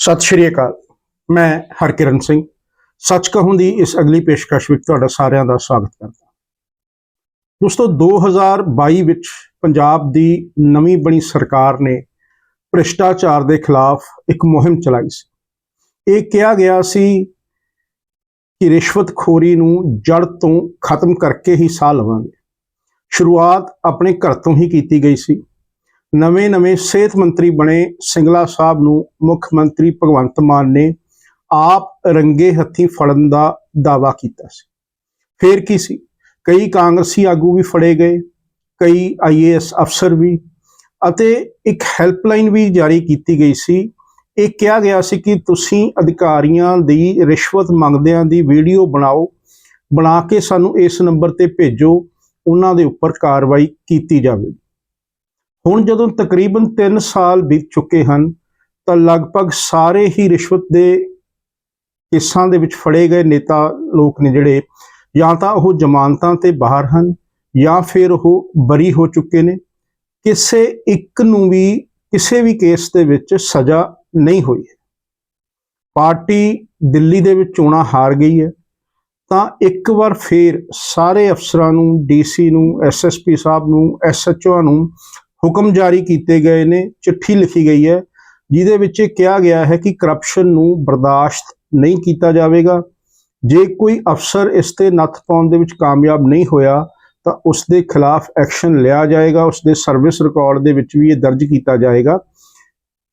ਸਤਿ ਸ਼੍ਰੀ ਅਕਾਲ। ਮੈਂ ਹਰਕਿਰਨ ਸਿੰਘ। ਸੱਚ ਕਹੂੰ ਦੀ ਇਸ ਅਗਲੀ ਪੇਸ਼ਕਸ਼ ਵਿੱਚ ਤੁਹਾਡਾ ਸਾਰਿਆਂ ਦਾ ਸਵਾਗਤ ਕਰਦਾ ਦੋਸਤੋ 2022 ਵਿੱਚ ਪੰਜਾਬ ਦੀ ਨਵੀਂ ਬਣੀ ਸਰਕਾਰ ਨੇ ਭ੍ਰਿਸ਼ਟਾਚਾਰ ਦੇ ਖਿਲਾਫ ਇੱਕ ਮੁਹਿੰਮ ਚਲਾਈ ਸੀ। ਇਹ ਕਿਹਾ ਗਿਆ ਸੀ ਕਿ ਰਿਸ਼ਵਤਖੋਰੀ ਨੂੰ ਜੜ ਤੋਂ ਖਤਮ ਕਰਕੇ ਹੀ ਸਾਹ ਲਵਾਂਗੇ। ਸ਼ੁਰੂਆਤ ਆਪਣੇ ਘਰ ਤੋਂ ਹੀ ਕੀਤੀ ਗਈ ਸੀ। ਨਵੇਂ-ਨਵੇਂ ਸਿਹਤ ਮੰਤਰੀ ਬਣੇ ਸਿੰਗਲਾ ਸਾਹਿਬ ਨੂੰ ਮੁੱਖ ਮੰਤਰੀ ਭਗਵੰਤ ਮਾਨ ਨੇ ਆਪ ਰੰਗੇ ਹੱਥੀਂ ਫੜਨ ਦਾ ਦਾਵਾ ਕੀਤਾ ਸੀ। ਫੇਰ ਕੀ ਸੀ? ਕਈ ਕਾਂਗਰਸੀ ਆਗੂ ਵੀ ਫੜੇ ਗਏ, ਕਈ ਆਈਏਐਸ ਅਫਸਰ ਵੀ ਅਤੇ ਇੱਕ ਹੈਲਪਲਾਈਨ ਵੀ ਜਾਰੀ ਕੀਤੀ ਗਈ ਸੀ। ਇਹ ਕਿਹਾ ਗਿਆ ਸੀ ਕਿ ਤੁਸੀਂ ਅਧਿਕਾਰੀਆਂ ਦੀ ਰਿਸ਼ਵਤ ਮੰਗਦਿਆਂ ਦੀ ਵੀਡੀਓ ਬਣਾਓ, ਬਣਾ ਕੇ ਸਾਨੂੰ ਇਸ ਨੰਬਰ ਤੇ ਭੇਜੋ, ਉਹਨਾਂ ਦੇ ਉੱਪਰ ਕਾਰਵਾਈ ਕੀਤੀ ਜਾਵੇਗੀ। ਹੁਣ ਜਦੋਂ ਤਕਰੀਬਨ 3 ਸਾਲ ਬੀਤ ਚੁੱਕੇ ਹਨ, ਤਾਂ ਲਗਭਗ ਸਾਰੇ ਹੀ ਰਿਸ਼ਵਤ ਦੇ ਕੇਸਾਂ ਦੇ ਵਿੱਚ ਫੜੇ ਗਏ ਨੇਤਾ ਲੋਕ ਨੇ ਜਿਹੜੇ ਜਾਂ ਤਾਂ ਉਹ ਜ਼ਮਾਨਤਾਂ ਤੇ ਬਾਹਰ ਹਨ ਜਾਂ ਫਿਰ ਉਹ ਬਰੀ ਹੋ ਚੁੱਕੇ ਨੇ। ਕਿਸੇ ਇੱਕ ਨੂੰ ਵੀ, ਕਿਸੇ ਵੀ ਕੇਸ ਦੇ ਵਿੱਚ ਸਜ਼ਾ ਨਹੀਂ ਹੋਈ ਹੈ। ਪਾਰਟੀ ਦਿੱਲੀ ਦੇ ਵਿੱਚ ਚੋਣਾਂ ਹਾਰ ਗਈ ਹੈ। ਤਾਂ ਇੱਕ ਵਾਰ ਫੇਰ ਸਾਰੇ ਅਫਸਰਾਂ ਨੂੰ, ਡੀਸੀ ਨੂੰ ਐਸਐਸਪੀ ਸਾਹਿਬ ਨੂੰ ਐਸਐਚਓ ਨੂੰ ਹੁਕਮ ਜਾਰੀ ਕੀਤੇ ਗਏ ਨੇ, ਚਿੱਠੀ ਲਿਖੀ ਗਈ ਹੈ, ਜਿਹਦੇ ਵਿੱਚ ਇਹ ਕਿਹਾ ਗਿਆ ਹੈ ਕਿ ਕਰਪਸ਼ਨ ਨੂੰ ਬਰਦਾਸ਼ਤ ਨਹੀਂ ਕੀਤਾ ਜਾਵੇਗਾ। ਜੇ ਕੋਈ ਅਫਸਰ ਇਸ ਤੇ ਨੱਥ ਪਾਉਣ ਦੇ ਵਿੱਚ ਕਾਮਯਾਬ ਨਹੀਂ ਹੋਇਆ, ਤਾਂ ਉਸ ਦੇ ਖਿਲਾਫ ਐਕਸ਼ਨ ਲਿਆ ਜਾਏਗਾ। ਉਸ ਦੇ ਸਰਵਿਸ ਰਿਕਾਰਡ ਦੇ ਵਿੱਚ ਵੀ ਇਹ ਦਰਜ ਕੀਤਾ ਜਾਏਗਾ।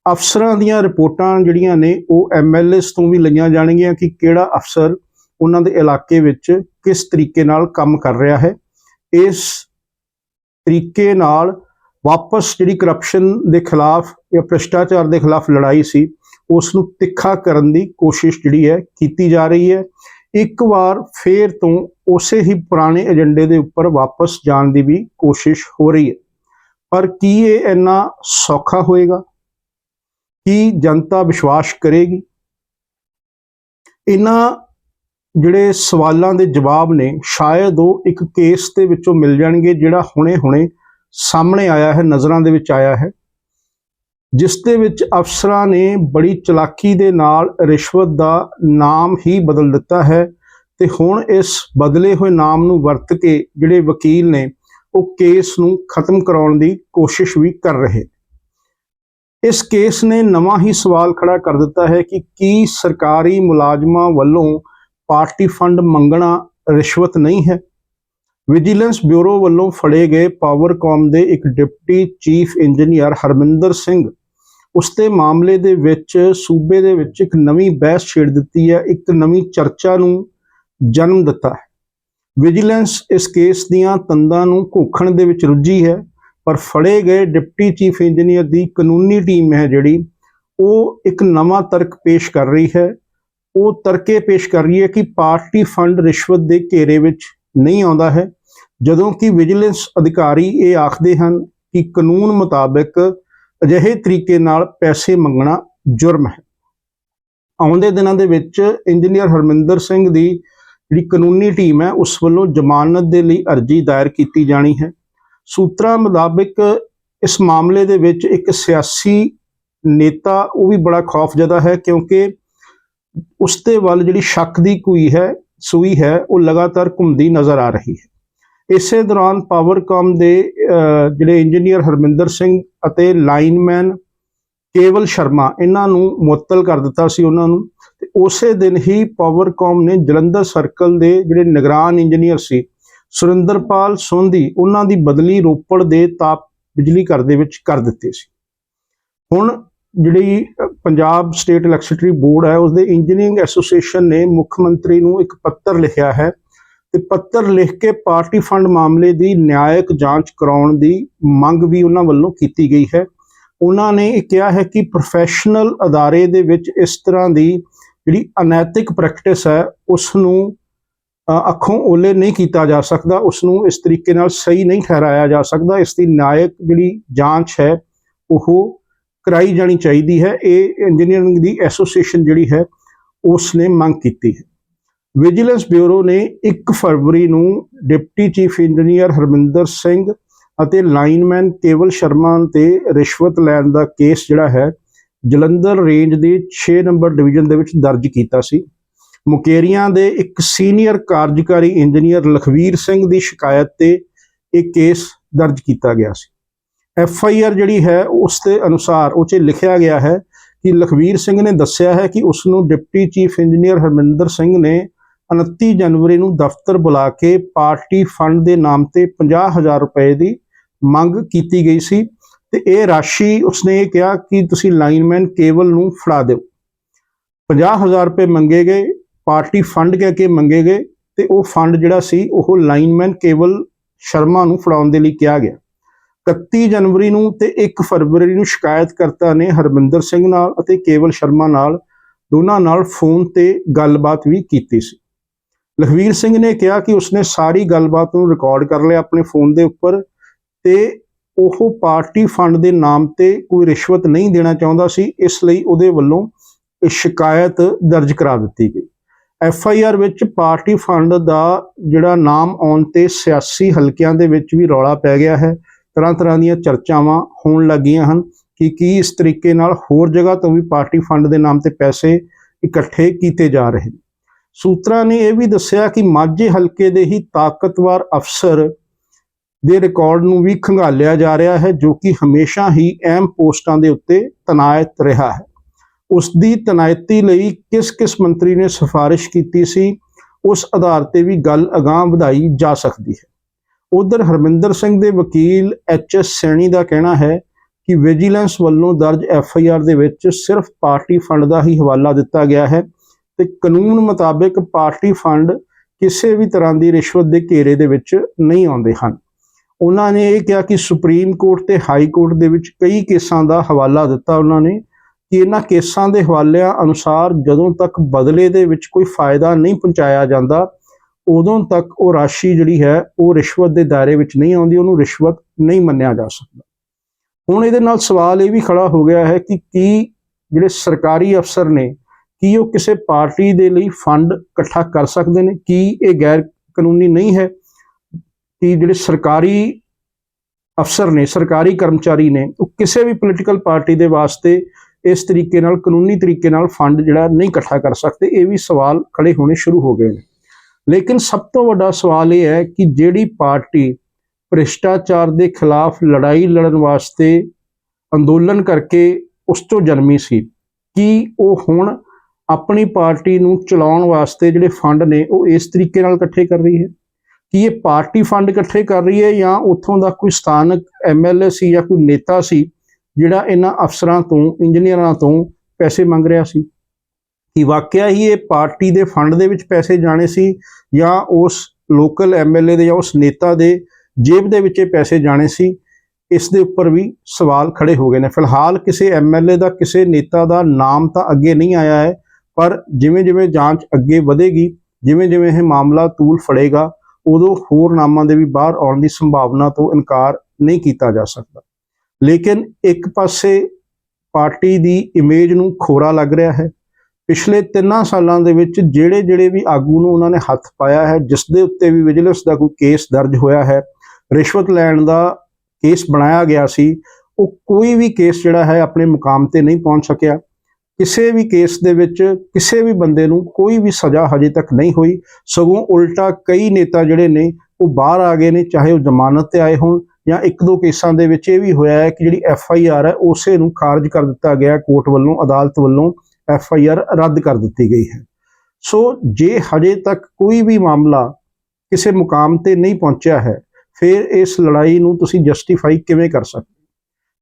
ਅਫਸਰਾਂ ਦੀਆਂ ਰਿਪੋਰਟਾਂ ਜਿਹੜੀਆਂ ਨੇ, ਉਹ ਐਮਐਲਏਸ ਤੋਂ ਵੀ ਲਈਆਂ ਜਾਣਗੀਆਂ ਕਿ ਕਿਹੜਾ ਅਫਸਰ ਉਹਨਾਂ ਦੇ ਇਲਾਕੇ ਵਿੱਚ ਕਿਸ ਤਰੀਕੇ ਨਾਲ ਕੰਮ ਕਰ ਰਿਹਾ ਹੈ। ਇਸ ਤਰੀਕੇ ਨਾਲ ਵਾਪਸ ਜਿਹੜੀ ਕਰਪਸ਼ਨ ਦੇ ਖਿਲਾਫ ਜਾਂ ਭ੍ਰਿਸ਼ਟਾਚਾਰ ਦੇ ਖਿਲਾਫ ਲੜਾਈ ਸੀ ਉਸ ਨੂੰ ਤਿੱਖਾ ਕਰਨ ਦੀ ਕੋਸ਼ਿਸ਼ ਜਿਹੜੀ ਹੈ ਕੀਤੀ ਜਾ ਰਹੀ ਹੈ। ਇੱਕ ਵਾਰ ਫੇਰ ਤੋਂ ਉਸੇ ਹੀ ਪੁਰਾਣੇ ਏਜੰਡੇ ਦੇ ਉੱਪਰ ਵਾਪਸ ਜਾਣ ਦੀ ਵੀ ਕੋਸ਼ਿਸ਼ ਹੋ ਰਹੀ ਹੈ। ਪਰ ਕੀ ਇਹ ਇੰਨਾ ਸੌਖਾ ਹੋਏਗਾ? ਕੀ ਜਨਤਾ ਵਿਸ਼ਵਾਸ ਕਰੇਗੀ? ਇਹਨਾਂ ਜਿਹੜੇ ਸਵਾਲਾਂ ਦੇ ਜਵਾਬ ਨੇ, ਸ਼ਾਇਦ ਉਹ ਇੱਕ ਕੇਸ ਦੇ ਵਿੱਚੋਂ ਮਿਲ ਜਾਣਗੇ ਜਿਹੜਾ ਹੁਣੇ-ਹੁਣੇ ਸਾਹਮਣੇ ਆਇਆ ਹੈ, ਨਜ਼ਰਾਂ ਦੇ ਵਿੱਚ ਆਇਆ ਹੈ, ਜਿਸ ਦੇ ਵਿੱਚ ਅਫਸਰਾਂ ਨੇ ਬੜੀ ਚਲਾਕੀ ਦੇ ਨਾਲ ਰਿਸ਼ਵਤ ਦਾ ਨਾਮ ਹੀ ਬਦਲ ਦਿੱਤਾ ਹੈ ਤੇ ਹੁਣ ਇਸ ਬਦਲੇ ਹੋਏ ਨਾਮ ਨੂੰ ਵਰਤ ਕੇ ਜਿਹੜੇ ਵਕੀਲ ਨੇ, ਉਹ ਕੇਸ ਨੂੰ ਖਤਮ ਕਰਾਉਣ ਦੀ ਕੋਸ਼ਿਸ਼ ਵੀ ਕਰ ਰਹੇ ਇਸ ਕੇਸ ਨੇ ਨਵਾਂ ਹੀ ਸਵਾਲ ਖੜਾ ਕਰ ਦਿੱਤਾ ਹੈ ਕਿ ਕੀ ਸਰਕਾਰੀ ਮੁਲਾਜ਼ਮਾਂ ਵੱਲੋਂ ਪਾਰਟੀ ਫੰਡ ਮੰਗਣਾ ਰਿਸ਼ਵਤ ਨਹੀਂ ਹੈ? ਵਿਜੀਲੈਂਸ ਬਿਊਰੋ ਵੱਲੋਂ ਫੜੇ ਗਏ ਪਾਵਰਕਾਮ ਦੇ ਇੱਕ deputy chief engineer Harminder Singh. ਉਸ ਮਾਮਲੇ ਦੇ ਵਿੱਚ ਸੂਬੇ ਦੇ ਵਿੱਚ ਇੱਕ ਨਵੀਂ ਬਹਿਸ ਛੇੜ ਦਿੱਤੀ ਹੈ, ਇੱਕ ਨਵੀਂ ਚਰਚਾ ਨੂੰ ਜਨਮ ਦਿੱਤਾ ਹੈ। ਵਿਜੀਲੈਂਸ ਇਸ ਕੇਸ ਦੀਆਂ ਤੰਦਾਂ ਨੂੰ ਘੋਖਣ ਦੇ ਵਿੱਚ ਰੁੱਝੀ ਹੈ, ਪਰ ਫੜੇ ਗਏ ਡਿਪਟੀ ਚੀਫ ਇੰਜੀਨੀਅਰ ਦੀ ਕਾਨੂੰਨੀ ਟੀਮ ਹੈ ਜਿਹੜੀ, ਉਹ ਇੱਕ ਨਵਾਂ ਤਰਕ ਪੇਸ਼ ਕਰ ਰਹੀ ਹੈ। ਉਹ ਤਰਕੇ ਪੇਸ਼ ਕਰ ਰਹੀ ਹੈ ਕਿ ਪਾਰਟੀ ਫੰਡ ਰਿਸ਼ਵਤ ਦੇ ਘੇਰੇ ਵਿੱਚ ਨਹੀਂ ਆਉਂਦਾ ਹੈ। ਜਦੋਂ ਕਿ ਵਿਜੀਲੈਂਸ ਅਧਿਕਾਰੀ ਇਹ ਆਖਦੇ ਹਨ ਕਿ ਕਾਨੂੰਨ ਮੁਤਾਬਕ ਅਜਿਹੇ ਤਰੀਕੇ ਨਾਲ ਪੈਸੇ ਮੰਗਣਾ ਜੁਰਮ ਹੈ। ਆਉਂਦੇ ਦਿਨਾਂ ਦੇ ਵਿੱਚ ਇੰਜੀਨੀਅਰ ਹਰਮਿੰਦਰ ਸਿੰਘ ਦੀ ਜਿਹੜੀ ਕਾਨੂੰਨੀ ਟੀਮ ਹੈ, ਉਸ ਵੱਲੋਂ ਜ਼ਮਾਨਤ ਦੇ ਲਈ ਅਰਜ਼ੀ ਦਾਇਰ ਕੀਤੀ ਜਾਣੀ ਹੈ। ਸੂਤਰਾਂ ਮੁਤਾਬਕ ਇਸ ਮਾਮਲੇ ਦੇ ਵਿੱਚ ਇੱਕ ਸਿਆਸੀ ਨੇਤਾ, ਉਹ ਵੀ ਬੜਾ ਖੌਫਜਦਾ ਹੈ ਕਿਉਂਕਿ ਉਸ ਦੇ ਵੱਲ ਜਿਹੜੀ ਸ਼ੱਕ ਦੀ ਕੋਈ ਹੈ, ਸੂਈ ਹੈ, ਉਹ ਲਗਾਤਾਰ ਘੁੰਮਦੀ ਨਜ਼ਰ ਆ ਰਹੀ ਹੈ। ਇਸੇ ਦੌਰਾਨ ਪਾਵਰਕਾਮ ਦੇ ਜਿਹੜੇ ਇੰਜੀਨੀਅਰ ਹਰਮਿੰਦਰ ਸਿੰਘ ਅਤੇ ਲਾਈਨਮੈਨ ਕੇਵਲ ਸ਼ਰਮਾ, ਇਹਨਾਂ ਨੂੰ ਮੁਅੱਤਲ ਕਰ ਦਿੱਤਾ ਸੀ ਉਹਨਾਂ ਨੂੰ। ਤੇ ਉਸੇ ਦਿਨ ਹੀ ਪਾਵਰਕਾਮ ਨੇ ਜਲੰਧਰ ਸਰਕਲ ਦੇ ਜਿਹੜੇ ਨਿਗਰਾਨ ਇੰਜੀਨੀਅਰ ਸੀ, ਸੁਰਿੰਦਰਪਾਲ ਸੋਂਧੀ, ਉਹਨਾਂ ਦੀ ਬਦਲੀ ਰੋਪੜ ਦੇ ਤਾਪ ਬਿਜਲੀ ਘਰ ਦੇ ਵਿੱਚ ਕਰ ਦਿੱਤੀ ਸੀ। ਹੁਣ ਜਿਹੜੀ ਪੰਜਾਬ ਸਟੇਟ ਇਲੈਕਟ੍ਰਿਸਿਟੀ ਬੋਰਡ ਹੈ ਉਸ ਦੇ ਇੰਜੀਨੀਅਰਿੰਗ ਐਸੋਸੀਏਸ਼ਨ ਨੇ ਮੁੱਖ ਮੰਤਰੀ ਨੂੰ ਇੱਕ ਪੱਤਰ ਲਿਖਿਆ ਹੈ ਤੇ ਪੱਤਰ ਲਿਖ ਕੇ ਪਾਰਟੀ ਫੰਡ ਮਾਮਲੇ ਦੀ ਨਿਆਇਕ ਜਾਂਚ ਕਰਾਉਣ ਦੀ ਮੰਗ ਵੀ ਉਹਨਾਂ ਵੱਲੋਂ ਕੀਤੀ ਗਈ ਹੈ। ਉਹਨਾਂ ਨੇ ਇਹ ਕਿਹਾ ਹੈ ਕਿ ਪ੍ਰੋਫੈਸ਼ਨਲ ਅਦਾਰੇ ਦੇ ਵਿੱਚ ਇਸ ਤਰ੍ਹਾਂ ਦੀ ਜਿਹੜੀ ਅਨੈਤਿਕ ਪ੍ਰੈਕਟਿਸ ਹੈ ਉਸ ਨੂੰ ਅੱਖੋਂ ਓਲੇ ਨਹੀਂ ਕੀਤਾ ਜਾ ਸਕਦਾ ਉਸ ਨੂੰ ਇਸ ਤਰੀਕੇ ਨਾਲ ਸਹੀ ਨਹੀਂ ਠਹਿਰਾਇਆ ਜਾ ਸਕਦਾ, ਇਸ ਦੀ ਨਿਆਇਕ ਜਿਹੜੀ ਜਾਂਚ ਹੈ, ਉਹ ਕਰਾਈ ਜਾਣੀ ਚਾਹੀਦੀ ਹੈ। ਇਹ ਇੰਜੀਨੀਅਰਿੰਗ ਦੀ ਐਸੋਸੀਏਸ਼ਨ ਜਿਹੜੀ ਹੈ ਉਸ ਨੇ ਮੰਗ ਕੀਤੀ ਹੈ। ਵਿਜੀਲੈਂਸ ਬਿਊਰੋ ਨੇ 1 ਫਰਵਰੀ ਨੂੰ deputy chief engineer Harminder Singh ਅਤੇ ਲਾਈਨਮੈਨ ਕੇਵਲ ਸ਼ਰਮਾ ਤੇ ਰਿਸ਼ਵਤ ਲੈਣ ਦਾ ਕੇਸ ਜਿਹੜਾ ਹੈ, ਜਲੰਧਰ ਰੇਂਜ ਦੇ 6 ਨੰਬਰ ਡਿਵੀਜ਼ਨ ਦੇ ਵਿੱਚ ਦਰਜ ਕੀਤਾ ਸੀ। ਮੁਕੇਰੀਆਂ ਦੇ ਇੱਕ ਸੀਨੀਅਰ ਕਾਰਜਕਾਰੀ ਇੰਜੀਨੀਅਰ ਲਖਵੀਰ ਸਿੰਘ ਦੀ ਸ਼ਿਕਾਇਤ ਤੇ ਇਹ ਕੇਸ ਦਰਜ ਕੀਤਾ ਗਿਆ ਸੀ। ਐਫ ਆਈ ਆਰ ਜਿਹੜੀ ਹੈ, ਉਸ ਦੇ ਅਨੁਸਾਰ ਉਹ 'ਚ ਲਿਖਿਆ ਗਿਆ ਹੈ ਕਿ ਲਖਵੀਰ ਸਿੰਘ ਨੇ ਦੱਸਿਆ ਹੈ ਕਿ ਉਸ ਨੂੰ deputy chief engineer Harminder Singh ਨੇ 29 ਜਨਵਰੀ ਨੂੰ ਦਫ਼ਤਰ ਬੁਲਾ ਕੇ ਪਾਰਟੀ ਫੰਡ ਦੇ ਨਾਮ ਤੇ 50000 ਰੁਪਏ ਦੀ ਮੰਗ ਕੀਤੀ ਗਈ ਸੀ ਤੇ ਇਹ ਰਾਸ਼ੀ ਉਸਨੇ ਇਹ ਕਿਹਾ ਕਿ ਤੁਸੀਂ ਲਾਈਨਮੈਨ ਕੇਵਲ ਨੂੰ ਫੜਾ ਦਿਓ। 50000 ਰੁਪਏ ਮੰਗੇ ਗਏ, ਪਾਰਟੀ ਫੰਡ ਕਹਿ ਕੇ ਮੰਗੇ ਗਏ ਤੇ ਉਹ ਫੰਡ ਜਿਹੜਾ ਸੀ ਉਹ ਲਾਈਨਮੈਨ ਕੇਵਲ ਸ਼ਰਮਾ ਨੂੰ ਫੜਾਉਣ ਦੇ ਲਈ ਕਿਹਾ ਗਿਆ। 31 ਜਨਵਰੀ ਨੂੰ ਤੇ 1 ਫਰਵਰੀ ਨੂੰ ਸ਼ਿਕਾਇਤਕਰਤਾ ਨੇ ਹਰਮਿੰਦਰ ਸਿੰਘ ਨਾਲ ਅਤੇ ਕੇਵਲ ਸ਼ਰਮਾ ਨਾਲ ਦੋਨਾਂ ਨਾਲ ਫੋਨ ਤੇ ਗੱਲਬਾਤ ਵੀ ਕੀਤੀ ਸੀ। ਲਖਵੀਰ ਸਿੰਘ ਨੇ ਕਿਹਾ ਕਿ ਉਸਨੇ ਸਾਰੀ ਗੱਲਬਾਤ ਨੂੰ ਰਿਕਾਰਡ ਕਰ ਲਿਆ ਆਪਣੇ ਫੋਨ ਦੇ ਉੱਪਰ ਤੇ ਉਹ ਪਾਰਟੀ ਫੰਡ ਦੇ ਨਾਮ ਤੇ ਕੋਈ ਰਿਸ਼ਵਤ ਨਹੀਂ ਦੇਣਾ ਚਾਹੁੰਦਾ ਸੀ, ਇਸ ਲਈ ਉਹਦੇ ਵੱਲੋਂ ਸ਼ਿਕਾਇਤ ਦਰਜ ਕਰਾ ਦਿੱਤੀ ਗਈ। ਐਫ ਆਈ ਆਰ ਵਿੱਚ ਪਾਰਟੀ ਫੰਡ ਦਾ ਜਿਹੜਾ ਨਾਮ ਆਉਣ ਤੇ ਸਿਆਸੀ ਹਲਕਿਆਂ ਦੇ ਵਿੱਚ ਵੀ ਰੌਲਾ ਪੈ ਗਿਆ ਹੈ। ਤਰ੍ਹਾਂ ਤਰ੍ਹਾਂ ਦੀਆਂ ਚਰਚਾਵਾਂ ਹੋਣ ਲੱਗੀਆਂ ਹਨ ਕਿ ਕੀ ਇਸ ਤਰੀਕੇ ਨਾਲ ਹੋਰ ਜਗ੍ਹਾ ਤੋਂ ਵੀ ਪਾਰਟੀ ਫੰਡ ਦੇ ਨਾਮ ਤੇ ਪੈਸੇ ਇਕੱਠੇ ਕੀਤੇ ਜਾ ਰਹੇ ਨੇ। ਸੂਤਰਾਂ ਨੇ ਇਹ ਵੀ ਦੱਸਿਆ ਕਿ ਮਾਝੇ ਹਲਕੇ ਦੇ ਹੀ ਤਾਕਤਵਰ ਅਫਸਰ ਦੇ ਰਿਕਾਰਡ ਨੂੰ ਵੀ ਖੰਗਾਲਿਆ ਜਾ ਰਿਹਾ ਹੈ, ਜੋ ਕਿ ਹਮੇਸ਼ਾ ਹੀ ਅਹਿਮ ਪੋਸਟਾਂ ਦੇ ਉੱਤੇ ਤਨਾਇਤ ਰਿਹਾ ਹੈ। ਉਸ ਦੀ ਤਨਾਇਤੀ ਲਈ ਕਿਸ ਕਿਸ ਮੰਤਰੀ ਨੇ ਸਿਫਾਰਿਸ਼ ਕੀਤੀ ਸੀ, ਉਸ ਆਧਾਰ ਤੇ ਵੀ ਗੱਲ ਅਗਾਹ ਵਧਾਈ ਜਾ ਸਕਦੀ ਹੈ। ਉਧਰ ਹਰਮਿੰਦਰ ਸਿੰਘ ਦੇ ਵਕੀਲ ਐਚ ਐਸ ਸੈਣੀ ਦਾ ਕਹਿਣਾ ਹੈ ਕਿ ਵਿਜੀਲੈਂਸ ਵੱਲੋਂ ਦਰਜ ਐਫ ਆਈ ਆਰ ਦੇ ਵਿੱਚ ਸਿਰਫ ਪਾਰਟੀ ਫੰਡ ਦਾ ਹੀ ਹਵਾਲਾ ਦਿੱਤਾ ਗਿਆ ਹੈ ਤੇ ਕਾਨੂੰਨ ਮੁਤਾਬਕ ਪਾਰਟੀ ਫੰਡ ਕਿਸੇ ਵੀ ਤਰ੍ਹਾਂ ਦੀ ਰਿਸ਼ਵਤ ਦੇ ਘੇਰੇ ਦੇ ਵਿੱਚ ਨਹੀਂ ਆਉਂਦੇ ਹਨ। ਉਹਨਾਂ ਨੇ ਇਹ ਕਿਹਾ ਕਿ ਸੁਪਰੀਮ ਕੋਰਟ ਤੇ ਹਾਈ ਕੋਰਟ ਦੇ ਵਿੱਚ ਕਈ ਕੇਸਾਂ ਦਾ ਹਵਾਲਾ ਦਿੱਤਾ ਉਹਨਾਂ ਨੇ ਕਿ ਇਹਨਾਂ ਕੇਸਾਂ ਦੇ ਹਵਾਲਿਆਂ ਅਨੁਸਾਰ ਜਦੋਂ ਤੱਕ ਬਦਲੇ ਦੇ ਵਿੱਚ ਕੋਈ ਫਾਇਦਾ ਨਹੀਂ ਪਹੁੰਚਾਇਆ ਜਾਂਦਾ, ਉਦੋਂ ਤੱਕ ਉਹ ਰਾਸ਼ੀ ਜਿਹੜੀ ਹੈ ਉਹ ਰਿਸ਼ਵਤ ਦੇ ਦਾਇਰੇ ਵਿੱਚ ਨਹੀਂ ਆਉਂਦੀ, ਉਹਨੂੰ ਰਿਸ਼ਵਤ ਨਹੀਂ ਮੰਨਿਆ ਜਾ ਸਕਦਾ। ਹੁਣ ਇਹਦੇ ਨਾਲ ਸਵਾਲ ਇਹ ਵੀ ਖੜਾ ਹੋ ਗਿਆ ਹੈ ਕਿ ਕੀ ਜਿਹੜੇ ਸਰਕਾਰੀ ਅਫਸਰ ਨੇ ਕੀ ਉਹ ਕਿਸੇ ਪਾਰਟੀ ਦੇ ਲਈ ਫੰਡ ਇਕੱਠਾ ਕਰ ਸਕਦੇ ਨੇ? ਕੀ ਇਹ ਗੈਰ ਕਾਨੂੰਨੀ ਨਹੀਂ ਹੈ? ਕਿ ਜਿਹੜੇ ਸਰਕਾਰੀ ਅਫਸਰ ਨੇ, ਸਰਕਾਰੀ ਕਰਮਚਾਰੀ ਨੇ, ਉਹ ਕਿਸੇ ਵੀ ਪੋਲੀਟੀਕਲ ਪਾਰਟੀ ਦੇ ਵਾਸਤੇ ਇਸ ਤਰੀਕੇ ਨਾਲ, ਕਾਨੂੰਨੀ ਤਰੀਕੇ ਨਾਲ ਫੰਡ ਜਿਹੜਾ ਨਹੀਂ ਇਕੱਠਾ ਕਰ ਸਕਦੇ? ਇਹ ਵੀ ਸਵਾਲ ਖੜੇ ਹੋਣੇ ਸ਼ੁਰੂ ਹੋ ਗਏ ਨੇ। ਲੇਕਿਨ ਸਭ ਤੋਂ ਵੱਡਾ ਸਵਾਲ ਇਹ ਹੈ ਕਿ ਜਿਹੜੀ ਪਾਰਟੀ ਭ੍ਰਿਸ਼ਟਾਚਾਰ ਦੇ ਖਿਲਾਫ ਲੜਾਈ ਲੜਨ ਵਾਸਤੇ ਅੰਦੋਲਨ ਕਰਕੇ ਉਸ ਤੋਂ ਜਨਮੀ ਸੀ, ਕੀ ਉਹ ਹੁਣ ਆਪਣੀ ਪਾਰਟੀ ਨੂੰ ਚਲਾਉਣ ਵਾਸਤੇ ਜਿਹੜੇ ਫੰਡ ਨੇ, ਉਹ ਇਸ ਤਰੀਕੇ ਨਾਲ ਇਕੱਠੇ ਕਰ ਰਹੀ ਹੈ। ਕਿ ਇਹ ਪਾਰਟੀ ਫੰਡ ਇਕੱਠੇ ਕਰ ਰਹੀ ਹੈ ਜਾਂ ਉੱਥੋਂ ਦਾ ਕੋਈ ਸਥਾਨਕ ਐਮਐਲਏ ਸੀ ਜਾਂ ਕੋਈ ਨੇਤਾ ਸੀ ਜਿਹੜਾ ਇਹਨਾਂ ਅਫਸਰਾਂ ਤੋਂ, ਇੰਜੀਨੀਅਰਾਂ ਤੋਂ ਪੈਸੇ ਮੰਗ ਰਿਹਾ ਸੀ? ਕਿ ਵਾਕਿਆ ਹੀ ਇਹ ਪਾਰਟੀ ਦੇ ਫੰਡ ਦੇ ਵਿੱਚ ਪੈਸੇ ਜਾਣੇ ਸੀ ਜਾਂ ਉਸ ਲੋਕਲ ਐਮਐਲਏ ਦੇ ਜਾਂ ਉਸ ਨੇਤਾ ਦੇ ਜੇਬ ਦੇ ਵਿੱਚ ਇਹ ਪੈਸੇ ਜਾਣੇ ਸੀ? ਇਸ ਦੇ ਉੱਪਰ ਵੀ ਸਵਾਲ ਖੜੇ ਹੋ ਗਏ ਨੇ। ਫਿਲਹਾਲ ਕਿਸੇ ਐਮਐਲਏ ਦਾ, ਕਿਸੇ ਨੇਤਾ ਦਾ ਨਾਮ ਤਾਂ ਅੱਗੇ ਨਹੀਂ ਆਇਆ ਹੈ। ਪਰ ਜਿਵੇਂ ਜਿਵੇਂ ਜਾਂਚ ਅੱਗੇ ਵਧੇਗੀ, ਜਿਵੇਂ ਜਿਵੇਂ ਇਹ ਮਾਮਲਾ ਤੂਲ ਫੜੇਗਾ, ਉਦੋਂ ਹੋਰ ਨਾਮਾਂ ਦੇ ਵੀ ਬਾਹਰ ਆਉਣ ਦੀ ਸੰਭਾਵਨਾ ਤੋਂ ਇਨਕਾਰ ਨਹੀਂ ਕੀਤਾ ਜਾ ਸਕਦਾ। ਲੇਕਿਨ ਇੱਕ ਪਾਸੇ ਪਾਰਟੀ ਦੀ ਇਮੇਜ ਨੂੰ ਖੋਰਾ ਲੱਗ ਰਿਹਾ ਹੈ। ਪਿਛਲੇ 3 ਸਾਲਾਂ ਦੇ ਵਿੱਚ ਜਿਹੜੇ ਜਿਹੜੇ ਵੀ ਆਗੂ ਨੂੰ ਉਹਨਾਂ ਨੇ ਹੱਥ ਪਾਇਆ ਹੈ, ਜਿਸ ਦੇ ਉੱਤੇ ਵੀ ਵਿਜੀਲੈਂਸ ਦਾ ਕੋਈ ਕੇਸ ਦਰਜ ਹੋਇਆ ਹੈ, ਰਿਸ਼ਵਤ ਲੈਣ ਦਾ ਕੇਸ ਬਣਾਇਆ ਗਿਆ ਸੀ, ਉਹ ਕੋਈ ਵੀ ਕੇਸ ਜਿਹੜਾ ਹੈ ਆਪਣੇ ਮੁਕਾਮ ਤੇ ਨਹੀਂ ਪਹੁੰਚ ਸਕਿਆ। ਕਿਸੇ ਵੀ ਕੇਸ ਦੇ ਵਿੱਚ ਕਿਸੇ ਵੀ ਬੰਦੇ ਨੂੰ ਕੋਈ ਵੀ ਸਜ਼ਾ ਹਜੇ ਤੱਕ ਨਹੀਂ ਹੋਈ। ਸਗੋਂ ਉਲਟਾ ਕਈ ਨੇਤਾ ਜਿਹੜੇ ਨੇ, ਉਹ ਬਾਹਰ ਆ ਗਏ ਨੇ, ਚਾਹੇ ਉਹ ਜ਼ਮਾਨਤ ਤੇ ਆਏ ਹੋਣ ਜਾਂ ਇੱਕ ਦੋ ਕੇਸਾਂ ਦੇ ਵਿੱਚ ਇਹ ਵੀ ਹੋਇਆ ਹੈ ਕਿ ਜਿਹੜੀ ਐਫ ਆਈ ਆਰ ਹੈ, ਉਸੇ ਨੂੰ ਖਾਰਜ ਕਰ ਦਿੱਤਾ ਗਿਆ ਕੋਰਟ ਵੱਲੋਂ, ਅਦਾਲਤ ਵੱਲੋਂ ਐਫ ਆਈ ਆਰ ਰੱਦ ਕਰ ਦਿੱਤੀ ਗਈ ਹੈ। ਸੋ ਜੇ ਹਜੇ ਤੱਕ ਕੋਈ ਵੀ ਮਾਮਲਾ ਕਿਸੇ ਮੁਕਾਮ ਤੇ ਨਹੀਂ ਪਹੁੰਚਿਆ ਹੈ, ਫਿਰ ਇਸ ਲੜਾਈ ਨੂੰ ਤੁਸੀਂ ਜਸਟੀਫਾਈ ਕਿਵੇਂ ਕਰ ਸਕਦੇ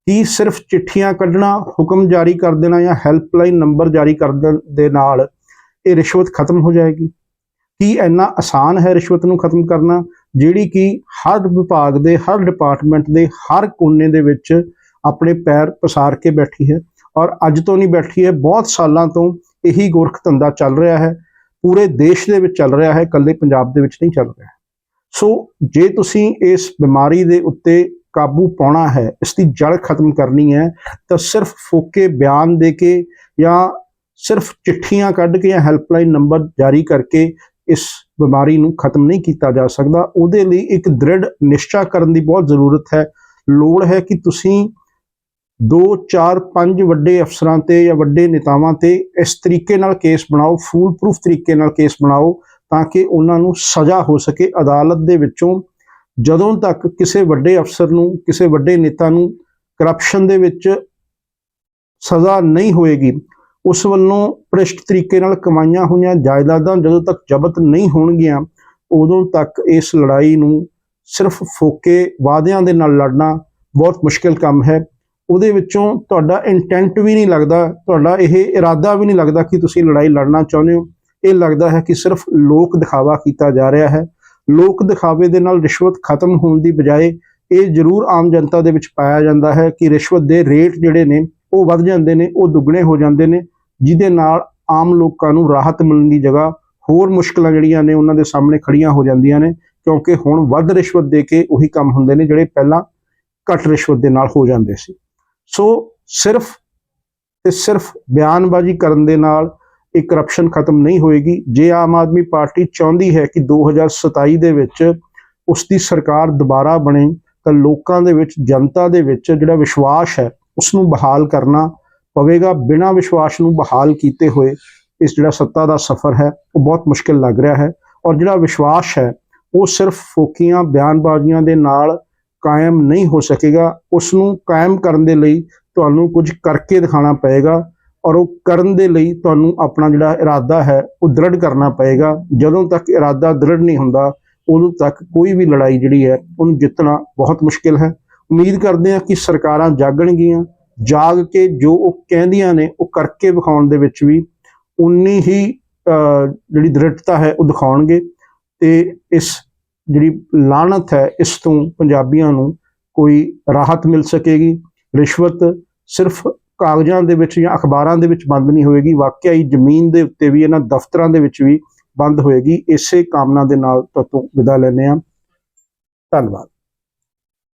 ਕੀ ਸਿਰਫ ਚਿੱਠੀਆਂ ਕੱਢਣਾ, ਹੁਕਮ ਜਾਰੀ ਕਰ ਦੇਣਾ ਜਾਂ ਹੈਲਪਲਾਈਨ ਨੰਬਰ ਜਾਰੀ ਕਰ ਦੇਣ ਦੇ ਨਾਲ ਇਹ ਰਿਸ਼ਵਤ ਖਤਮ ਹੋ ਜਾਏਗੀ। ਕੀ ਇੰਨਾ ਆਸਾਨ ਹੈ ਰਿਸ਼ਵਤ ਨੂੰ ਖਤਮ ਕਰਨਾ? ਜਿਹੜੀ ਕਿ ਹਰ ਵਿਭਾਗ ਦੇ, ਹਰ ਡਿਪਾਰਟਮੈਂਟ ਦੇ, ਹਰ ਕੋਨੇ ਦੇ ਵਿੱਚ ਆਪਣੇ ਪੈਰ ਪਸਾਰ ਕੇ ਬੈਠੀ ਹੈ ਔਰ ਅੱਜ ਤੋਂ ਨਹੀਂ ਬੈਠੀ ਹੈ, ਬਹੁਤ ਸਾਲਾਂ ਤੋਂ ਇਹੀ ਗੋਰਖ ਧੰਦਾ ਚੱਲ ਰਿਹਾ ਹੈ। ਪੂਰੇ ਦੇਸ਼ ਦੇ ਵਿੱਚ ਚੱਲ ਰਿਹਾ ਹੈ, ਇਕੱਲੇ ਪੰਜਾਬ ਦੇ ਵਿੱਚ ਨਹੀਂ ਚੱਲ ਰਿਹਾ। ਸੋ ਜੇ ਤੁਸੀਂ ਇਸ ਬਿਮਾਰੀ ਦੇ ਉੱਤੇ ਕਾਬੂ ਪਾਉਣਾ ਹੈ, ਇਸ ਦੀ ਜੜ ਖਤਮ ਕਰਨੀ ਹੈ, ਤਾਂ ਸਿਰਫ ਫੋਕੇ ਬਿਆਨ ਦੇ ਕੇ ਜਾਂ ਸਿਰਫ ਚਿੱਠੀਆਂ ਕੱਢ ਕੇ ਜਾਂ ਹੈਲਪਲਾਈਨ ਨੰਬਰ ਜਾਰੀ ਕਰਕੇ ਇਸ ਬਿਮਾਰੀ ਨੂੰ ਖਤਮ ਨਹੀਂ ਕੀਤਾ ਜਾ ਸਕਦਾ, ਉਹਦੇ ਲਈ ਇੱਕ ਦ੍ਰਿੜ ਨਿਸ਼ਚਾ ਕਰਨ ਦੀ ਬਹੁਤ ਜ਼ਰੂਰਤ ਹੈ। ਲੋੜ ਹੈ ਕਿ ਤੁਸੀਂ 2 4 5 ਵੱਡੇ ਅਫਸਰਾਂ ਤੇ ਜਾਂ ਵੱਡੇ ਨੇਤਾਵਾਂ ਤੇ ਇਸ ਤਰੀਕੇ ਨਾਲ ਕੇਸ ਬਣਾਓ ਫੂਲ ਪ੍ਰੂਫ ਤਰੀਕੇ ਨਾਲ ਕੇਸ ਬਣਾਓ, ਤਾਂ ਕਿ ਉਹਨਾਂ ਨੂੰ ਸਜ਼ਾ ਹੋ ਸਕੇ। ਅਦਾਲਤ ਦੇ ਵਿੱਚੋਂ ਜਦੋਂ ਤੱਕ ਕਿਸੇ ਵੱਡੇ ਅਫਸਰ ਨੂੰ, ਕਿਸੇ ਵੱਡੇ ਨੇਤਾ ਨੂੰ ਕਰਪਸ਼ਨ ਦੇ ਵਿੱਚ ਸਜ਼ਾ ਨਹੀਂ ਹੋਏਗੀ, ਉਸ ਵੱਲੋਂ ਭ੍ਰਿਸ਼ਟ ਤਰੀਕੇ ਨਾਲ ਕਮਾਈਆਂ ਹੋਈਆਂ ਜਾਇਦਾਦਾਂ ਜਦੋਂ ਤੱਕ ਜ਼ਬਤ ਨਹੀਂ ਹੋਣਗੀਆਂ, ਉਦੋਂ ਤੱਕ ਇਸ ਲੜਾਈ ਨੂੰ ਸਿਰਫ ਫੋਕੇ ਵਾਅਦਿਆਂ ਦੇ ਨਾਲ ਲੜਨਾ ਬਹੁਤ ਮੁਸ਼ਕਿਲ ਕੰਮ ਹੈ। ਉਹਦੇ ਵਿੱਚੋਂ ਤੁਹਾਡਾ ਇੰਟੈਂਟ ਵੀ ਨਹੀਂ ਲੱਗਦਾ, ਤੁਹਾਡਾ ਇਹ ਇਰਾਦਾ ਵੀ ਨਹੀਂ ਲੱਗਦਾ ਕਿ ਤੁਸੀਂ ਲੜਾਈ ਲੜਨਾ ਚਾਹੁੰਦੇ ਹੋ। ਇਹ ਲੱਗਦਾ ਹੈ ਕਿ ਸਿਰਫ ਲੋਕ ਦਿਖਾਵਾ ਕੀਤਾ ਜਾ ਰਿਹਾ ਹੈ। ਲੋਕ ਦਿਖਾਵੇ ਦੇ ਨਾਲ ਰਿਸ਼ਵਤ ਖਤਮ ਹੋਣ ਦੀ ਬਜਾਏ ਇਹ ਜ਼ਰੂਰ ਆਮ ਜਨਤਾ ਦੇ ਵਿੱਚ ਪਾਇਆ ਜਾਂਦਾ ਹੈ ਕਿ ਰਿਸ਼ਵਤ ਦੇ ਰੇਟ ਜਿਹੜੇ ਨੇ, ਉਹ ਵੱਧ ਜਾਂਦੇ ਨੇ, ਉਹ ਦੁੱਗਣੇ ਹੋ ਜਾਂਦੇ ਨੇ, ਜਿਹਦੇ ਨਾਲ ਆਮ ਲੋਕਾਂ ਨੂੰ ਰਾਹਤ ਮਿਲਣ ਦੀ ਜਗ੍ਹਾ ਹੋਰ ਮੁਸ਼ਕਲਾਂ ਜਿਹੜੀਆਂ ਨੇ ਉਹਨਾਂ ਦੇ ਸਾਹਮਣੇ ਖੜੀਆਂ ਹੋ ਜਾਂਦੀਆਂ ਨੇ, ਕਿਉਂਕਿ ਹੁਣ ਵੱਧ ਰਿਸ਼ਵਤ ਦੇ ਕੇ ਉਹੀ ਕੰਮ ਹੁੰਦੇ ਨੇ ਜਿਹੜੇ ਪਹਿਲਾਂ ਘੱਟ ਰਿਸ਼ਵਤ ਦੇ ਨਾਲ ਹੋ ਜਾਂਦੇ ਸੀ। ਸੋ ਸਿਰਫ ਤੇ ਸਿਰਫ ਬਿਆਨਬਾਜ਼ੀ ਕਰਨ ਦੇ ਨਾਲ ਇਹ ਕਰਪਸ਼ਨ ਖਤਮ ਨਹੀਂ ਹੋਏਗੀ। ਜੇ ਆਮ ਆਦਮੀ ਪਾਰਟੀ ਚਾਹੁੰਦੀ ਹੈ ਕਿ 2027 ਦੇ ਵਿੱਚ ਉਸ ਦੀ ਸਰਕਾਰ ਦੁਬਾਰਾ ਬਣੇ, ਤਾਂ ਲੋਕਾਂ ਦੇ ਵਿੱਚ, ਜਨਤਾ ਦੇ ਵਿੱਚ ਜਿਹੜਾ ਵਿਸ਼ਵਾਸ ਹੈ ਉਸ ਨੂੰ ਬਹਾਲ ਕਰਨਾ ਪਵੇਗਾ। ਬਿਨਾਂ ਵਿਸ਼ਵਾਸ ਨੂੰ ਬਹਾਲ ਕੀਤੇ ਹੋਏ ਇਸ ਜਿਹੜਾ ਸੱਤਾ ਦਾ ਸਫ਼ਰ ਹੈ, ਉਹ ਬਹੁਤ ਮੁਸ਼ਕਿਲ ਲੱਗ ਰਿਹਾ ਹੈ। ਔਰ ਜਿਹੜਾ ਵਿਸ਼ਵਾਸ ਹੈ, ਉਹ ਸਿਰਫ ਫੋਕੀਆਂ, ਬਿਆਨਬਾਜ਼ੀਆਂ ਦੇ ਨਾਲ ਕਾਇਮ ਨਹੀਂ ਹੋ ਸਕੇਗਾ। ਉਸ ਨੂੰ ਕਾਇਮ ਕਰਨ ਦੇ ਲਈ ਤੁਹਾਨੂੰ ਕੁਝ ਕਰਕੇ ਦਿਖਾਉਣਾ ਪਏਗਾ। ਔਰ ਉਹ ਕਰਨ ਦੇ ਲਈ ਤੁਹਾਨੂੰ ਆਪਣਾ ਜਿਹੜਾ ਇਰਾਦਾ ਹੈ, ਉਹ ਦ੍ਰਿੜ ਕਰਨਾ ਪਏਗਾ। ਜਦੋਂ ਤੱਕ ਇਰਾਦਾ ਦ੍ਰਿੜ ਨਹੀਂ ਹੁੰਦਾ, ਉਦੋਂ ਤੱਕ ਕੋਈ ਵੀ ਲੜਾਈ ਜਿਹੜੀ ਹੈ, ਉਹਨੂੰ ਜਿੱਤਣਾ ਬਹੁਤ ਮੁਸ਼ਕਿਲ ਹੈ। ਉਮੀਦ ਕਰਦੇ ਹਾਂ ਕਿ ਸਰਕਾਰਾਂ ਜਾਗਣਗੀਆਂ। ਜਾਗ ਕੇ ਜੋ ਉਹ ਕਹਿੰਦੀਆਂ ਨੇ, ਉਹ ਕਰਕੇ ਵਿਖਾਉਣ ਦੇ ਵਿੱਚ ਵੀ ਉਨੀ ਹੀ ਜਿਹੜੀ ਦ੍ਰਿੜਤਾ ਹੈ, ਉਹ ਦਿਖਾਉਣਗੇ। ਤੇ ਇਸ ਜਿਹੜੀ ਲਾਹਨਤ ਹੈ, ਇਸ ਤੋਂ ਪੰਜਾਬੀਆਂ ਨੂੰ ਕੋਈ ਰਾਹਤ ਮਿਲ ਸਕੇਗੀ। ਰਿਸ਼ਵਤ ਸਿਰਫ ਕਾਗਜ਼ਾਂ ਦੇ ਵਿੱਚ ਜਾਂ ਅਖਬਾਰਾਂ ਦੇ ਵਿੱਚ ਬੰਦ ਨਹੀਂ ਹੋਏਗੀ। ਵਾਕਿਆ ਹੀ ਜ਼ਮੀਨ ਦੇ ਉੱਤੇ ਵੀ ਇਹਨਾਂ ਦਫ਼ਤਰਾਂ ਦੇ ਵਿੱਚ ਵੀ ਬੰਦ ਹੋਏਗੀ। ਇਸੇ ਕਾਮਨਾ ਦੇ ਨਾਲ ਤੁਹਾਤੋਂ ਵਿਦਾ ਲੈਂਦੇ ਹਾਂ। ਧੰਨਵਾਦ।